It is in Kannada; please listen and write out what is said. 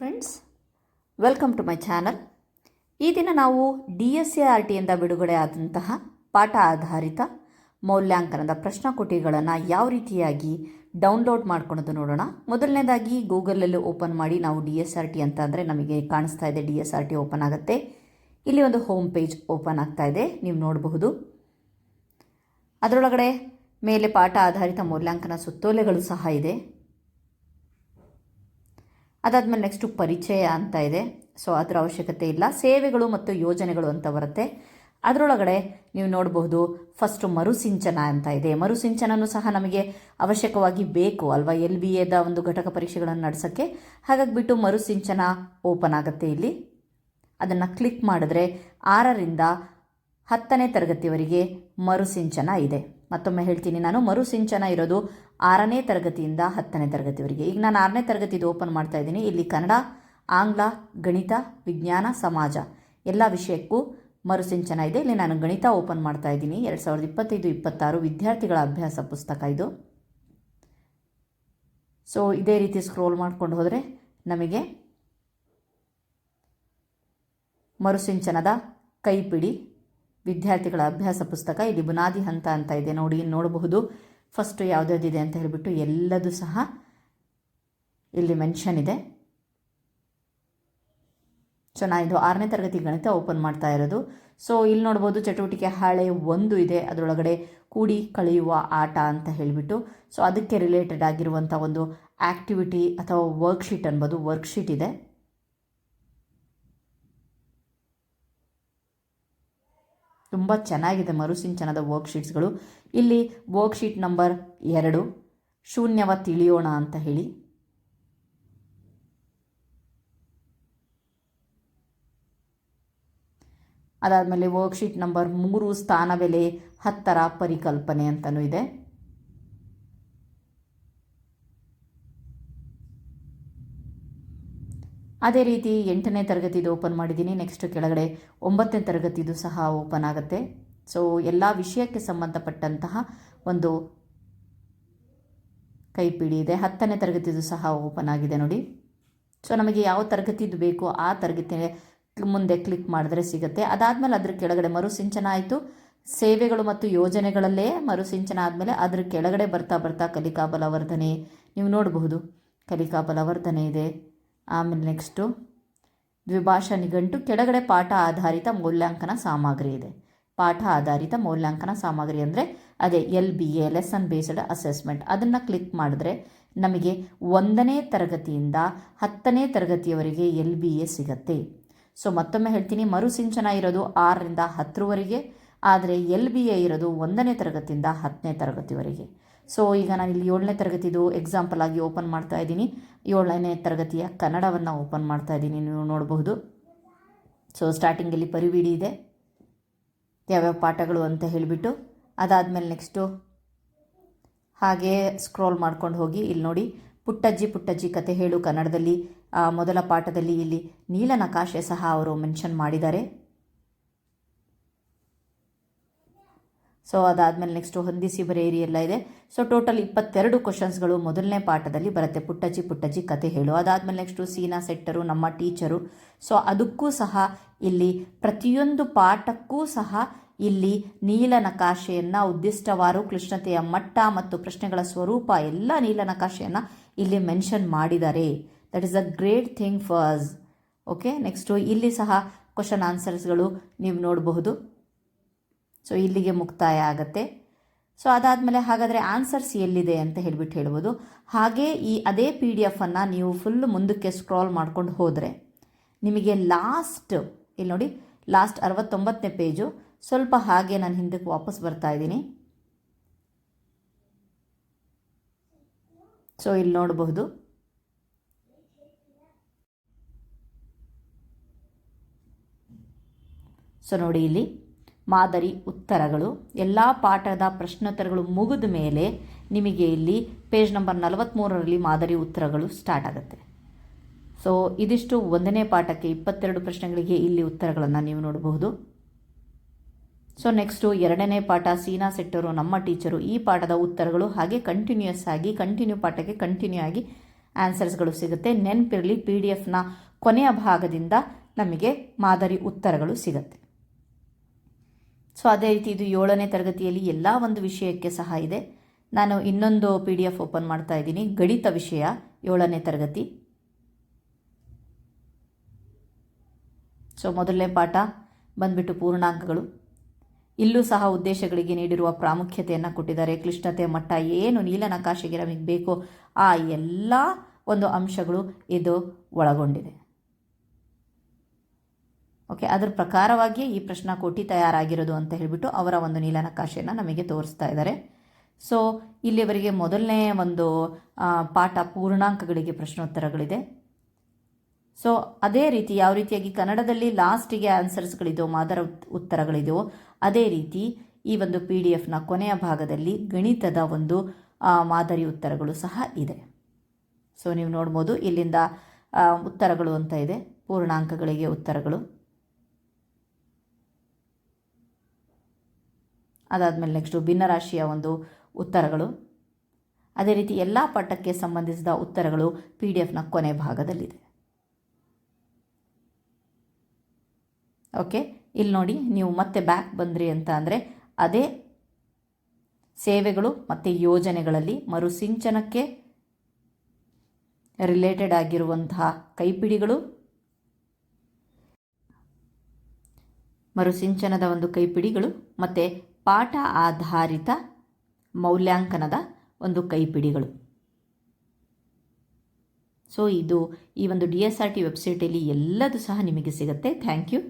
Friends welcome to my channel ಈ ದಿನ ನಾವು ಡಿ ಎಸ್ ಎ ಆರ್ ಟಿಯಿಂದ ಬಿಡುಗಡೆ ಆದಂತಹ ಪಾಠ ಆಧಾರಿತ ಮೌಲ್ಯಾಂಕನದ ಪ್ರಶ್ನಕುಟಿಗಳನ್ನು ಯಾವ ರೀತಿಯಾಗಿ ಡೌನ್ಲೋಡ್ ಮಾಡ್ಕೊಳೋದು ನೋಡೋಣ. ಮೊದಲನೇದಾಗಿ ಗೂಗಲಲ್ಲಿ ಓಪನ್ ಮಾಡಿ ನಾವು ಡಿ ಎಸ್ ಆರ್ ಟಿ ಅಂತ ಅಂದರೆ ನಮಗೆ ಕಾಣಿಸ್ತಾ ಇದೆ D S R T open ಆಗುತ್ತೆ. ಇಲ್ಲಿ ಒಂದು ಹೋಮ್ ಪೇಜ್ ಓಪನ್ ಆಗ್ತಾ ಇದೆ, ನೀವು ನೋಡಬಹುದು. ಅದರೊಳಗಡೆ ಮೇಲೆ ಪಾಠ ಆಧಾರಿತ ಮೌಲ್ಯಾಂಕನ ಸುತ್ತೋಲೆಗಳು ಸಹ ಇದೆ. ಅದಾದಮೇಲೆ ನೆಕ್ಸ್ಟು ಪರಿಚಯ ಅಂತ ಇದೆ. ಸೊ ಅದರ ಅವಶ್ಯಕತೆ ಇಲ್ಲ. ಸೇವೆಗಳು ಮತ್ತು ಯೋಜನೆಗಳು ಅಂತ ಬರುತ್ತೆ. ಅದರೊಳಗಡೆ ನೀವು ನೋಡಬಹುದು ಫಸ್ಟು ಮರುಸಿಂಚನ ಅಂತ ಇದೆ. ಮರುಸಿಂಚನೂ ಸಹ ನಮಗೆ ಅವಶ್ಯಕವಾಗಿ ಬೇಕು ಅಲ್ವಾ? ಎಲ್ ಬಿ ಎದ ಒಂದು ಘಟಕ ಪರೀಕ್ಷೆಗಳನ್ನು ನಡೆಸೋಕ್ಕೆ. ಹಾಗಾಗಿ ಬಿಟ್ಟು ಮರುಸಿಂಚನ ಓಪನ್ ಆಗುತ್ತೆ ಇಲ್ಲಿ. ಅದನ್ನು ಕ್ಲಿಕ್ ಮಾಡಿದ್ರೆ ಆರರಿಂದ ಹತ್ತನೇ ತರಗತಿವರೆಗೆ ಮರುಸಿಂಚನ ಇದೆ. ಮತ್ತೊಮ್ಮೆ ಹೇಳ್ತೀನಿ, ನಾನು ಮರುಸಿಂಚನ ಇರೋದು ಆರನೇ ತರಗತಿಯಿಂದ ಹತ್ತನೇ ತರಗತಿವರೆಗೆ. ಈಗ ನಾನು ಆರನೇ ತರಗತಿದು ಓಪನ್ ಮಾಡ್ತಾ ಇದ್ದೀನಿ. ಇಲ್ಲಿ ಕನ್ನಡ, ಆಂಗ್ಲ, ಗಣಿತ, ವಿಜ್ಞಾನ, ಸಮಾಜ ಎಲ್ಲ ವಿಷಯಕ್ಕೂ ಮರುಸಿಂಚನ ಇದೆ. ಇಲ್ಲಿ ನಾನು ಗಣಿತ ಓಪನ್ ಮಾಡ್ತಾ ಇದ್ದೀನಿ. ಎರಡು ಸಾವಿರದ ಇಪ್ಪತ್ತೈದು, ಇಪ್ಪತ್ತಾರು ವಿದ್ಯಾರ್ಥಿಗಳ ಅಭ್ಯಾಸ ಪುಸ್ತಕ ಇದು. ಸೊ ಇದೇ ರೀತಿ ಸ್ಕ್ರೋಲ್ ಮಾಡ್ಕೊಂಡು ಹೋದರೆ ನಮಗೆ ಮರುಸಿಂಚನದ ಕೈಪಿಡಿ ವಿದ್ಯಾರ್ಥಿಗಳ ಅಭ್ಯಾಸ ಪುಸ್ತಕ ಇಲ್ಲಿ ಬುನಾದಿ ಹಂತ ಅಂತ ಇದೆ. ನೋಡಿ, ನೋಡಬಹುದು. ಫಸ್ಟು ಯಾವುದ್ಯಾವುದಿದೆ ಅಂತ ಹೇಳಿಬಿಟ್ಟು ಎಲ್ಲದೂ ಸಹ ಇಲ್ಲಿ ಮೆನ್ಷನ್ ಇದೆ. ಸೊ ನಾನು ಇದು ಆರನೇ ತರಗತಿ ಗಣಿತ ಓಪನ್ ಮಾಡ್ತಾ ಇರೋದು. ಸೊ ಇಲ್ಲಿ ನೋಡ್ಬೋದು ಚಟುವಟಿಕೆ ಹಾಳೆ ಒಂದು ಇದೆ. ಅದರೊಳಗಡೆ ಕೂಡಿ ಕಳೆಯುವ ಆಟ ಅಂತ ಹೇಳಿಬಿಟ್ಟು. ಸೊ ಅದಕ್ಕೆ ರಿಲೇಟೆಡ್ ಆಗಿರುವಂಥ ಒಂದು ಆ್ಯಕ್ಟಿವಿಟಿ ಅಥವಾ ವರ್ಕ್ಶೀಟ್ ಅನ್ಬೋದು. ವರ್ಕ್ಶೀಟ್ ಇದೆ. ತುಂಬ ಚೆನ್ನಾಗಿದೆ ಮರುಸಿಂಚನದ ವರ್ಕ್ಶೀಟ್ಸ್ಗಳು ಇಲ್ಲಿ ವರ್ಕ್ಶೀಟ್ ನಂಬರ್ ಎರಡು, ಶೂನ್ಯವ ತಿಳಿಯೋಣ ಅಂತ ಹೇಳಿ. ಅದಾದಮೇಲೆ ವರ್ಕ್ಶೀಟ್ ನಂಬರ್ ಮೂರು ಸ್ಥಾನ ಬೆಲೆ ಹತ್ತರ ಪರಿಕಲ್ಪನೆ ಅಂತಲೂ ಇದೆ. ಅದೇ ರೀತಿ ಎಂಟನೇ ತರಗತಿದು ಓಪನ್ ಮಾಡಿದ್ದೀನಿ. ನೆಕ್ಸ್ಟ್ ಕೆಳಗಡೆ ಒಂಬತ್ತನೇ ತರಗತಿದು ಸಹ ಓಪನ್ ಆಗುತ್ತೆ. ಸೊ ಎಲ್ಲ ವಿಷಯಕ್ಕೆ ಸಂಬಂಧಪಟ್ಟಂತಹ ಒಂದು ಕೈಪಿಡಿ ಇದೆ. ಹತ್ತನೇ ತರಗತಿದು ಸಹ ಓಪನ್ ಆಗಿದೆ ನೋಡಿ. ಸೊ ನಮಗೆ ಯಾವ ತರಗತಿದು ಬೇಕೋ ಆ ತರಗತಿ ಮುಂದೆ ಕ್ಲಿಕ್ ಮಾಡಿದ್ರೆ ಸಿಗುತ್ತೆ. ಅದಾದಮೇಲೆ ಅದ್ರ ಕೆಳಗಡೆ ಮರುಸಿಂಚನ ಆಯಿತು. ಸೇವೆಗಳು ಮತ್ತು ಯೋಜನೆಗಳಲ್ಲೇ ಮರುಸಿಂಚನ ಆದಮೇಲೆ ಅದ್ರ ಕೆಳಗಡೆ ಬರ್ತಾ ಬರ್ತಾ ಕಲಿಕಾ ಬಲವರ್ಧನೆ. ನೀವು ನೋಡಬಹುದು, ಕಲಿಕಾ ಬಲವರ್ಧನೆ ಇದೆ. ಆಮೇಲೆ ನೆಕ್ಸ್ಟು ದ್ವಿಭಾಷಾ ನಿಘಂಟು ಕೆಳಗಡೆ ಪಾಠ ಆಧಾರಿತ ಮೌಲ್ಯಾಂಕನ ಸಾಮಗ್ರಿ ಇದೆ. ಪಾಠ ಆಧಾರಿತ ಮೌಲ್ಯಾಂಕನ ಸಾಮಗ್ರಿ ಅಂದರೆ ಅದೇ L B A lesson based assessment ಅದನ್ನು ಕ್ಲಿಕ್ ಮಾಡಿದ್ರೆ ನಮಗೆ ಒಂದನೇ ತರಗತಿಯಿಂದ ಹತ್ತನೇ ತರಗತಿಯವರೆಗೆ ಎಲ್ ಬಿ ಎ ಸಿಗತ್ತೆ. ಸೊ ಮತ್ತೊಮ್ಮೆ ಹೇಳ್ತೀನಿ, ಮರುಸಿಂಚನ ಇರೋದು ಆರರಿಂದ ಹತ್ತರವರೆಗೆ, ಆದರೆ ಎಲ್ ಬಿ ಎ ಇರೋದು ಒಂದನೇ ತರಗತಿಯಿಂದ ಹತ್ತನೇ ತರಗತಿವರೆಗೆ. ಸೊ, ಈಗ ನಾನು ಇಲ್ಲಿ ಏಳನೇ ತರಗತಿದು ಎಕ್ಸಾಂಪಲ್ ಆಗಿ ಓಪನ್ ಮಾಡ್ತಾ ಇದ್ದೀನಿ. ಏಳನೇ ತರಗತಿಯ ಕನ್ನಡವನ್ನು ಓಪನ್ ಮಾಡ್ತಾ ಇದ್ದೀನಿ, ನೀವು ನೋಡಬಹುದು. ಸೊ ಸ್ಟಾರ್ಟಿಂಗಲ್ಲಿ ಪರಿವಿಡಿ ಇದೆ. ಯಾವ್ಯಾವ ಪಾಠಗಳು ಅಂತ ಹೇಳಿಬಿಟ್ಟು, ಅದಾದಮೇಲೆ ನೆಕ್ಸ್ಟು ಹಾಗೆ ಸ್ಕ್ರೋಲ್ ಮಾಡ್ಕೊಂಡು ಹೋಗಿ, ಇಲ್ಲಿ ನೋಡಿ. ಪುಟ್ಟಜ್ಜಿ ಪುಟ್ಟಜ್ಜಿ ಕತೆ ಹೇಳು ಕನ್ನಡದಲ್ಲಿ. ಮೊದಲ ಪಾಠದಲ್ಲಿ ಇಲ್ಲಿ ನೀಲನಕಾಶೆ ಸಹ ಅವರು ಮೆನ್ಷನ್ ಮಾಡಿದ್ದಾರೆ. ಸೊ ಅದಾದಮೇಲೆ ನೆಕ್ಸ್ಟು ಹೊಂದಿಸಿ ಬರೆಯಿರಿ ಎಲ್ಲ ಇದೆ. ಸೊ ಟೋಟಲ್ ಇಪ್ಪತ್ತೆರಡು ಕ್ವಶನ್ಸ್ಗಳು ಮೊದಲನೇ ಪಾಠದಲ್ಲಿ ಬರುತ್ತೆ. ಪುಟ್ಟಜ್ಜಿ ಪುಟ್ಟಜ್ಜಿ ಕತೆ ಹೇಳು. ಅದಾದಮೇಲೆ ನೆಕ್ಸ್ಟು ಸೀನಾ ಸೆಟ್ಟರು, ನಮ್ಮ ಟೀಚರು. ಸೊ ಅದಕ್ಕೂ ಸಹ ಇಲ್ಲಿ ಪ್ರತಿಯೊಂದು ಪಾಠಕ್ಕೂ ಸಹ ಇಲ್ಲಿ ನೀಲನಕಾಶೆಯನ್ನು ಉದ್ದಿಷ್ಟವಾರು ಕೃಷ್ಣತೆಯ ಮಟ್ಟ ಮತ್ತು ಪ್ರಶ್ನೆಗಳ ಸ್ವರೂಪ ಎಲ್ಲ ನೀಲನಕಾಶೆಯನ್ನು ಇಲ್ಲಿ ಮೆನ್ಷನ್ ಮಾಡಿದ್ದಾರೆ that is a great thing for us okay next ಇಲ್ಲಿ ಸಹ ಕ್ವಶನ್ ಆನ್ಸರ್ಸ್ಗಳು ನೀವು ನೋಡಬಹುದು. ಸೊ ಇಲ್ಲಿಗೆ ಮುಕ್ತಾಯ ಆಗುತ್ತೆ. ಸೊ ಅದಾದಮೇಲೆ ಹಾಗಾದರೆ ಆನ್ಸರ್ಸ್ ಎಲ್ಲಿದೆ ಅಂತ ಹೇಳಿಬಿಟ್ಟು ಹೇಳ್ಬೋದು. ಹಾಗೆ ಈ ಅದೇ ಪಿ ಡಿ ಎಫನ್ನು ನೀವು ಫುಲ್ ಮುಂದಕ್ಕೆ ಸ್ಕ್ರಾಲ್ ಮಾಡ್ಕೊಂಡು ಹೋದರೆ ನಿಮಗೆ ಲಾಸ್ಟ್ ಇಲ್ಲಿ ನೋಡಿ ಲಾಸ್ಟ್ ಅರವತ್ತೊಂಬತ್ತನೇ ಪೇಜು ಸ್ವಲ್ಪ ಹಾಗೆ ನಾನು ಹಿಂದಕ್ಕೆ ವಾಪಸ್ ಬರ್ತಾ ಇದ್ದೀನಿ. ಸೊ ಇಲ್ಲಿ ನೋಡಬಹುದು. ಸೊ ನೋಡಿ ಇಲ್ಲಿ. ಮಾದರಿ ಉತ್ತರಗಳು. ಎಲ್ಲ ಪಾಠದ ಪ್ರಶ್ನೋತ್ತರಗಳು ಮುಗಿದ ಮೇಲೆ ನಿಮಗೆ ಇಲ್ಲಿ ಪೇಜ್ ನಂಬರ್ ನಲವತ್ತ್ಮೂರರಲ್ಲಿ ಮಾದರಿ ಉತ್ತರಗಳು ಸ್ಟಾರ್ಟ್ ಆಗುತ್ತೆ. ಸೊ ಇದಿಷ್ಟು ಒಂದನೇ ಪಾಠಕ್ಕೆ ಇಪ್ಪತ್ತೆರಡು ಪ್ರಶ್ನೆಗಳಿಗೆ ಇಲ್ಲಿ ಉತ್ತರಗಳನ್ನು ನೀವು ನೋಡಬಹುದು. ಸೊ ನೆಕ್ಸ್ಟು ಎರಡನೇ ಪಾಠ ಸೀನಾ ಸೆಟ್ಟರು ನಮ್ಮ ಟೀಚರು ಈ ಪಾಠದ ಉತ್ತರಗಳು ಹಾಗೆ ಕಂಟಿನ್ಯೂಯಸ್ ಆಗಿ ಕಂಟಿನ್ಯೂ ಪಾಠಕ್ಕೆ ಕಂಟಿನ್ಯೂ ಆಗಿ ಆನ್ಸರ್ಸ್ಗಳು ಸಿಗುತ್ತೆ. ನೆನಪಿರಲಿ ಪಿ ಡಿ ಎಫ್ನ ಕೊನೆಯ ಭಾಗದಿಂದ ನಮಗೆ ಮಾದರಿ ಉತ್ತರಗಳು ಸಿಗುತ್ತೆ. ಸೊ ಅದೇ ರೀತಿ ಇದು ಏಳನೇ ತರಗತಿಯಲ್ಲಿ ಎಲ್ಲ ಒಂದು ವಿಷಯಕ್ಕೆ ಸಹ ಇದೆ. ನಾನು ಇನ್ನೊಂದು ಪಿ ಡಿ ಎಫ್ ಓಪನ್ ಮಾಡ್ತಾ ಇದ್ದೀನಿ. ಗಣಿತ ವಿಷಯ ಏಳನೇ ತರಗತಿ. ಸೊ ಮೊದಲನೇ ಪಾಠ, ಬಂದ್ಬಿಟ್ಟು ಪೂರ್ಣಾಂಕಗಳು. ಇಲ್ಲೂ ಸಹ ಉದ್ದೇಶಗಳಿಗೆ ನೀಡಿರುವ ಪ್ರಾಮುಖ್ಯತೆಯನ್ನು ಕೊಟ್ಟಿದ್ದಾರೆ. ಕ್ಲಿಷ್ಟತೆ, ಮಟ್ಟ, ಏನು ನೀಲನಕಾಶೆಗೆ ನಮಗೆ ಬೇಕೋ ಆ ಎಲ್ಲ ಒಂದು ಅಂಶಗಳು ಇದು ಒಳಗೊಂಡಿದೆ. ಓಕೆ ಅದರ ಪ್ರಕಾರವಾಗಿಯೇ ಈ ಪ್ರಶ್ನಾಕೋಟಿ ತಯಾರಾಗಿರೋದು ಅಂತ ಹೇಳಿಬಿಟ್ಟು ಅವರ ಒಂದು ನೀಲನಕಾಶೆಯನ್ನು ನಮಗೆ ತೋರಿಸ್ತಾ ಇದ್ದಾರೆ ಸೊ ಇಲ್ಲಿವರೆಗೆ ಮೊದಲನೇ ಒಂದು ಪಾಠ ಪೂರ್ಣಾಂಕಗಳಿಗೆ ಪ್ರಶ್ನೋತ್ತರಗಳಿದೆ. ಸೊ ಅದೇ ರೀತಿ ಯಾವ ರೀತಿಯಾಗಿ ಕನ್ನಡದಲ್ಲಿ ಲಾಸ್ಟಿಗೆ ಆನ್ಸರ್ಸ್ಗಳಿದೆಯೋ ಮಾದರ ಉತ್ತರಗಳಿದೋ, ಅದೇ ರೀತಿ ಈ ಒಂದು ಪಿ ಡಿ ಎಫ್ನ ಕೊನೆಯ ಭಾಗದಲ್ಲಿ ಗಣಿತದ ಒಂದು ಮಾದರಿ ಉತ್ತರಗಳು ಸಹ ಇದೆ. ಸೊ ನೀವು ನೋಡ್ಬೋದು ಇಲ್ಲಿಂದ ಉತ್ತರಗಳು ಅಂತ ಇದೆ, ಪೂರ್ಣಾಂಕಗಳಿಗೆ ಉತ್ತರಗಳು. ಅದಾದಮೇಲೆ ನೆಕ್ಸ್ಟು ಭಿನ್ನರಾಶಿಯ ಒಂದು ಉತ್ತರಗಳು. ಅದೇ ರೀತಿ ಎಲ್ಲ ಪಟ್ಟಕ್ಕೆ ಸಂಬಂಧಿಸಿದ ಉತ್ತರಗಳು ಪಿ ಡಿ ಎಫ್ನ ಕೊನೆ ಭಾಗದಲ್ಲಿದೆ. ಓಕೆ ಇಲ್ಲಿ ನೋಡಿ, ನೀವು ಮತ್ತೆ ಬ್ಯಾಕ್ ಬಂದ್ರಿ ಅಂತ ಅಂದರೆ ಅದೇ ಸೇವೆಗಳು ಮತ್ತು ಯೋಜನೆಗಳಲ್ಲಿ ಮರುಸಿಂಚನಕ್ಕೆ ರಿಲೇಟೆಡ್ ಆಗಿರುವಂತಹ ಕೈಪಿಡಿಗಳು. ಮರುಸಿಂಚನದ ಒಂದು ಕೈಪಿಡಿಗಳು ಮತ್ತು ಪಾಠ ಆಧಾರಿತ ಮೌಲ್ಯಾಂಕನದ ಒಂದು ಕೈಪಿಡಿಗಳು. ಸೊ ಇದು ಈ ಒಂದು ಡಿ ಎಸ್ ಆರ್ ಟಿ ವೆಬ್ಸೈಟಲ್ಲಿ ಎಲ್ಲದೂ ಸಹ ನಿಮಗೆ ಸಿಗುತ್ತೆ. Thank you